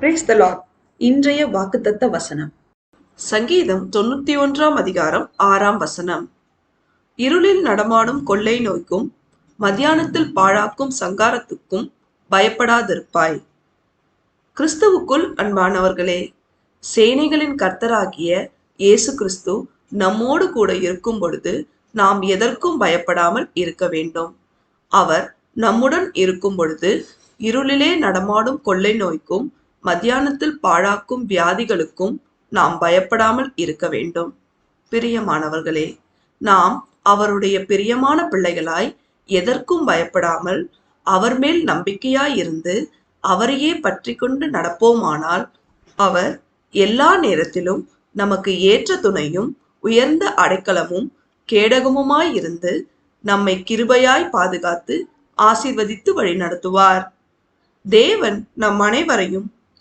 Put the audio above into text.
Brace த Lord இன்றைய வாக்குத்தத்த வசனம். சங்கீதம் தொண்ணூத்தி ஒன்றாம் அதிகாரம் ஆறாம் வசனம். இருளில் நடமாடும் கொள்ளை நோய்க்கும் மத்தியானத்தில் பாழாக்கும் சங்காரத்துக்கும் பயப்படாதிருப்பாய். கிறிஸ்துவுக்குள் அன்பானவர்களே சேனைகளின் கர்த்தராகிய இயேசு கிறிஸ்து நம்மோடு கூட இருக்கும் பொழுது நாம் எதற்கும் பயப்படாமல் இருக்க வேண்டும். அவர் நம்முடன் இருக்கும் பொழுது இருளிலே நடமாடும் கொள்ளை நோய்க்கும் மத்தியானத்தில் பாழாக்கும் வியாதிகளுக்கும் நாம் பயப்படாமல் இருக்க வேண்டும். பிரியமானவர்களே நாம் அவருடைய பிரியமான பிள்ளைகளாய் எதற்கும் பயப்படாமல் அவர் மேல் நம்பிக்கையாய் இருந்து அவரையே பற்றி கொண்டு நடப்போமானால் அவர் எல்லா நேரத்திலும் நமக்கு ஏற்ற துணையும் உயர்ந்த அடைக்கலமும் கேடகமுமாய் இருந்து நம்மை கிருபையாய் பாதுகாத்து ஆசிர்வதித்து வழிநடத்துவார். தேவன் நம் அனைவரையும்